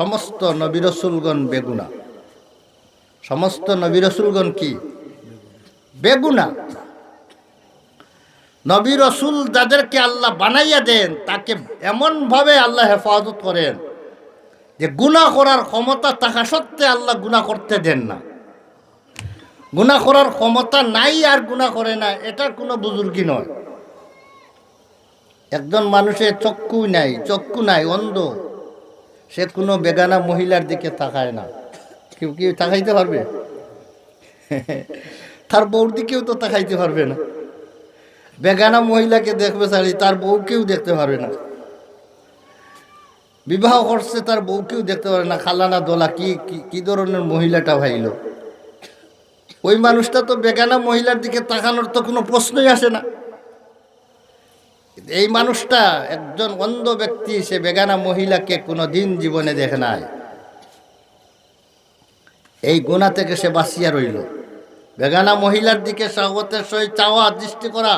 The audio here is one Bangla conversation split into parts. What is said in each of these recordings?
সমস্ত নবিরসুলগণ বেগুনা। সমস্ত নবিরসুলগণ কি? বেগুনা। নবী রসুল যাদেরকে আল্লাহ বানাইয়া দেন, তাকে এমনভাবে আল্লাহ হেফাজত করেন যে গুণা করার ক্ষমতা থাকা সত্ত্বে আল্লাহ গুণা করতে দেন না। গুণা করার ক্ষমতা নাই আর গুণা করে না, এটার কোনো বুজুর্গি নয়। একজন মানুষের চক্ষু নাই চক্ষু নাই, অন্ধ। সে কোনো বেগানা মহিলার দিকে তাকায় না। কেউ কেউ তাকাইতে পারবে? তার বউর দিকেও তো তাকাইতে পারবে না। বেগানা মহিলাকে দেখবে সারি তার বউকেও দেখতে পারবে না। বিবাহ করছে, তার বউকেও দেখতে পারে না। খালানা দোলা, কি, কি- কি ধরনের মহিলাটা ভাইল ওই মানুষটা তো বেগানা মহিলার দিকে তাকানোর তো কোনো প্রশ্নই আসে না। এই মানুষটা একজন অন্ধ ব্যক্তি, সে বেগানা মহিলাকে কোনো দিন জীবনে দেখে নাই। এই গুণা থেকে সে বাঁচিয়া রইল। বেগানা মহিলার দিকে স্বাগতের সহিত চাওয়া, দৃষ্টি করা,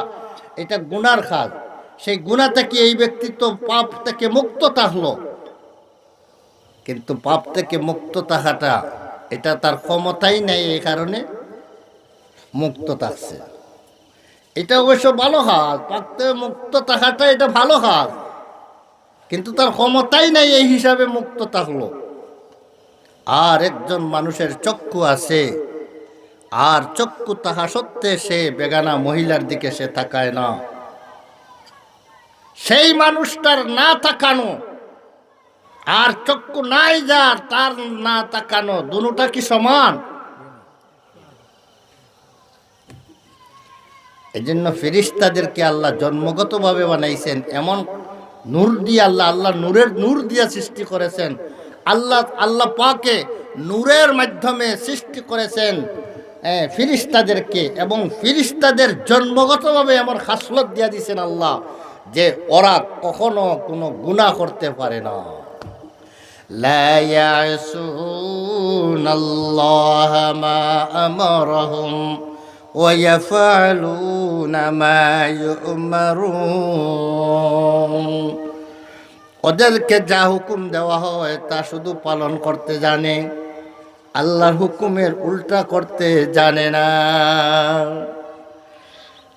এটা গুনার কাজ সেই গুণা থেকে এই ব্যক্তিত্ব পাপ থেকে মুক্ত থাকল। কিন্তু পাপ থেকে মুক্ত থাকাটা, এটা তার ক্ষমতাই নেই এই কারণে মুক্ত থাকছে। এটা অবশ্য ভালো পাপ থেকে মুক্ত থাকাটা এটা ভালো কাজ কিন্তু তার ক্ষমতাই নাই এই হিসাবে মুক্ত থাকল। আর একজন মানুষের চক্ষু আছে, আর চক্ষু তাহা সত্ত্বে সে বেগানা মহিলার দিকে সে তাকায় না। সেই মানুষটার না তাকানো, আর চক্ষু নাই যার, তার না তাকানো, দুটা কি সমান? এজন্য ফেরিস্তাদেরকে আল্লাহ জন্মগতভাবে বানাইছেন। এমন নূর দিয়ে আল্লাহ আল্লাহ নূরের নূর দিয়া সৃষ্টি করেছেন। আল্লাহ আল্লাহ পাকে নূরের মাধ্যমে সৃষ্টি করেছেন ফিরিস্তাদেরকে এবং ফিরিস্তাদের জন্মগতভাবে এমন খাসলত দিয়া দিয়েছেন আল্লাহ যে ওরা কখনো কোনো গুণা করতে পারে না। লায়াসুন আল্লাহ মা আমরহুম। ويفعلون ما يؤمرون ওদেরকে যা হুকুম দেওয়া হয় তা শুধু পালন করতে জানে আল্লাহর হুকুমের উল্টা করতে জানে না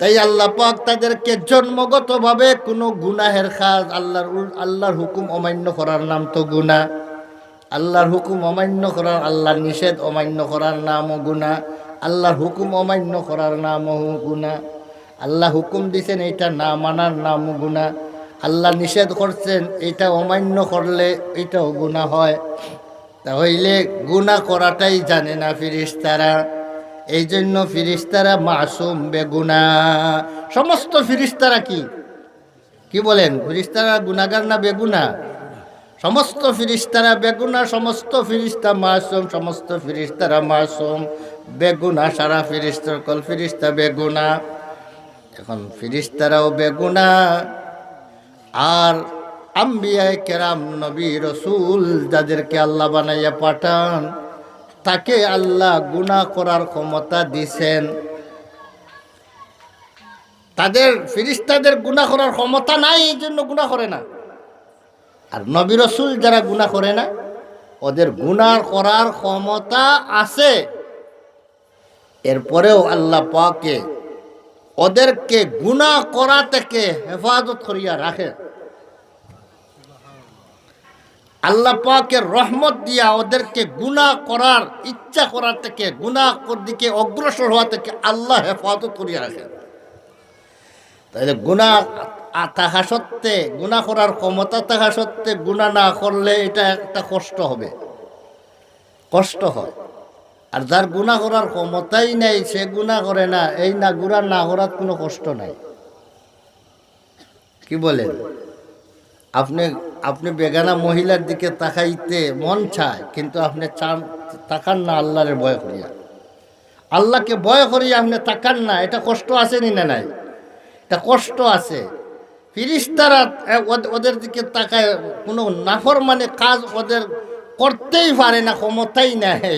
তাই আল্লাহ পাক তাদেরকে জন্মগতভাবে কোনো গুনাহের কাজ আল্লাহর উল- আল্লাহর হুকুম অমান্য করার নাম তো গুনাহ আল্লাহর হুকুম অমান্য করার আল্লাহর নিষেধ অমান্য করার নামও গুণা আল্লাহর হুকুম অমান্য করার নামও গুণা আল্লাহ হুকুম দিছেন এটা না মানার নাম গুণা আল্লাহ নিষেধ করছেন এটা অমান্য করলে এটাও গুণা হয়। তাহলে গুণা করাটাই জানে না ফিরিস্তারা। এই জন্য ফিরিস্তারা মাসুম বেগুনা সমস্ত ফিরিস্তারা কি? কি বলেন? ফিরিস্তারা গুনাগার না বেগুনা সমস্ত ফিরিস্তারা বেগুনা সমস্ত ফিরিস্তা মাসুম, সমস্ত ফিরিস্তারা মাসুম। বেগুনা সারা ফিরিস্তার কল ফিরিস্তা বেগুনা। এখন ফিরিস্তারাও বেগুনা। আর আম্বিয়ায় কেরাম, নবী রসুল যাদেরকে আল্লাহ বানাইয়া পাঠান, তাকে আল্লাহ গুনাহ করার ক্ষমতা দিছেন। তাদের, ফিরিস্তাদের গুনাহ করার ক্ষমতা নাই, এই জন্য গুনাহ করে না। আর নবী রসুল যারা গুনাহ করে না, ওদের গুনাহ করার ক্ষমতা আছে। এরপরেও আল্লাহ পাকে ওদেরকে গুনাহ করা থেকে হেফাজত করিয়া রাখে। আল্লাহ পাকের রহমত দিয়া ওদেরকে গুনাহ করার ইচ্ছা করার থেকে, গুনাহ দিকে অগ্রসর হওয়া থেকে আল্লাহ হেফাজত করিয়া রাখেন তাহলে গুণা থাকা সত্ত্বে গুণা করার ক্ষমতা থাকা সত্ত্বে গুণা না করলে এটা একটা কষ্ট হবে। কষ্ট হয়। আর যার গুণা করার ক্ষমতাই নেই, সে গুণা করে না। এই না গুণা না করার কোনো কষ্ট নাই। কি বলেন? আপনি আপনি বেগানা মহিলার দিকে তাকাইতে মন চায়, কিন্তু আপনি চান, তাকান না আল্লাহরে ভয় করিয়া। আল্লাহকে ভয় করিয়া আপনি তাকান না, এটা কষ্ট আসেনি না নাই? এটা কষ্ট আছে। ফিরিস্তারা ওদের দিকে তাকায়, কোনো নাফর মানে কাজ ওদের করতেই পারে না, ক্ষমতাই নাই।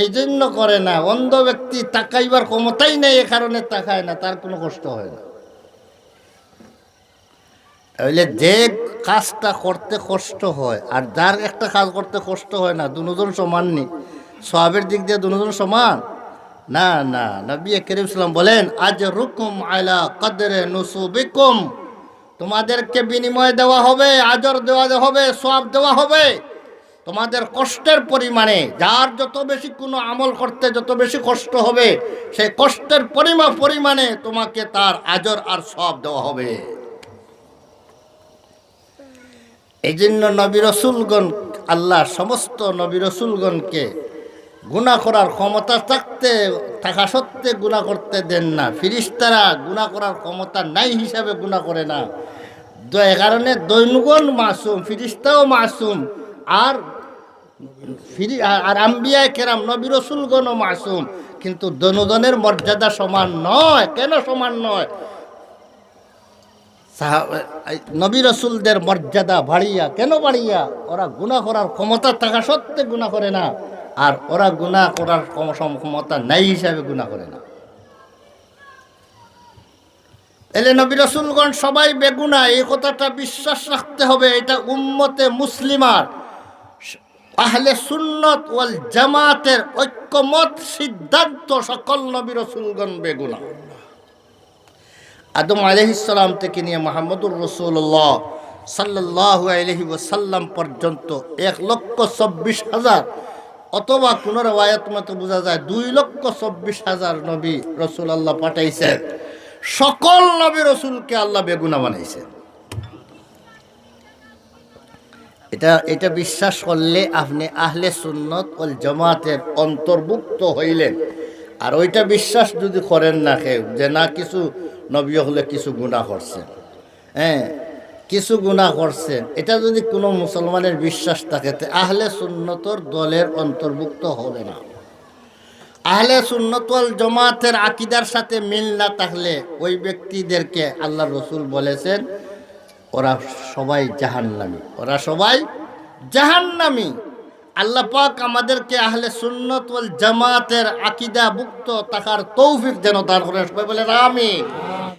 এই জন্য করে না। অন্ধ ব্যক্তি তাকাইবার ক্ষমতাই নেই, এ কারণে তাকায় না, তার কোনো কষ্ট হয় না। তাহলে যে কাজটা করতে কষ্ট হয়, আর যার একটা কাজ করতে কষ্ট হয় না, দুজন সমান নি। সবের দিক দিয়ে দুজন সমান? না না। নবী করিম সাল্লাম বলেন আজ রুকুম আলা কদরে নুসুবিকুম। তোমাদেরকে বিনিময় দেওয়া হবে, আজর দেওয়া হবে সব দেওয়া হবে। তোমাদের কষ্টের পরিমাণে, যার যত বেশি কোনো আমল করতে যত বেশি কষ্ট হবে, সেই কষ্টের পরিমা পরিমাণে তোমাকে তার আজর আর সব দেওয়া হবে। এই জন্য নবী রসুলগণ আল্লাহ সমস্ত নবী রসুলগণকে গুণা করার ক্ষমতা থাকতে, থাকা সত্ত্বে গুণা করতে দেন না। ফিরিস্তারা গুণা করার ক্ষমতা নাই হিসাবে গুণা করে না। এ কারণে দৈনগণ মাসুম, ফিরিস্তাও মাসুম, আর আর আম্বিয়া কেরাম, নবী রসুলগণও মাসুম। কিন্তু দনুজনের মর্যাদা সমান নয়। কেন সমান নয়? নবী রসুলদের মর্যাদা বাড়িয়া। কেন বাড়িয়া? ওরা গুণা করার ক্ষমতা থাকা সত্ত্বে গুণা করে না। আর ওরা গুণা করার ক্ষমতা নাই হিসাবে গুণা করে না। এলে নবী রসুলগণ সবাই বেগুনা এই কথাটা বিশ্বাস রাখতে হবে। এটা উম্মতে মুসলিমার। আহলে সুন্নত ওয়াল জামাতের ঐক্যমত সিদ্ধান্ত সকল নবী রসুলগণ বেগুনা। আদম আলহিসাল্লাম থেকে নিয়ে মাহমুদুর রসুল্লাহ সাল্লাহ আলহি ওসাল্লাম পর্যন্ত এক লক্ষ চব্বিশ হাজার অথবা কোনো রেওয়ায়ত মতো বোঝা যায় দুই লক্ষ চব্বিশ হাজার নবী রসুল আল্লাহ পাঠাইছেন। সকল নবী রসুলকে আল্লাহ বেগুনা বানাইছেন। এটা এটা বিশ্বাস করলে আপনি আহলে সুন্নত ওল জমাতের অন্তর্ভুক্ত হইলেন। আর ওইটা বিশ্বাস যদি করেন না কেউ, যে না, কিছু নবী হলে কিছু গুণা করছেন। হ্যাঁ কিছু গুণা করছেন। এটা যদি কোনো মুসলমানের বিশ্বাস থাকে আহলে সুন্নতর দলের অন্তর্ভুক্ত হবে না। আহলে সুন্নতল জমাতের আকিদার সাথে মিল না থাকলে ওই ব্যক্তিদেরকে আল্লাহ রসুল বলেছেন ওরা সবাই জাহান্নামি। ওরা সবাই জাহান্নামি। আল্লাহ পাক আমাদেরকে আহলে সুন্নত জামাতের আকিদা মুক্ত থাকার তৌফিক যেন দান করে সবাই বলে আমি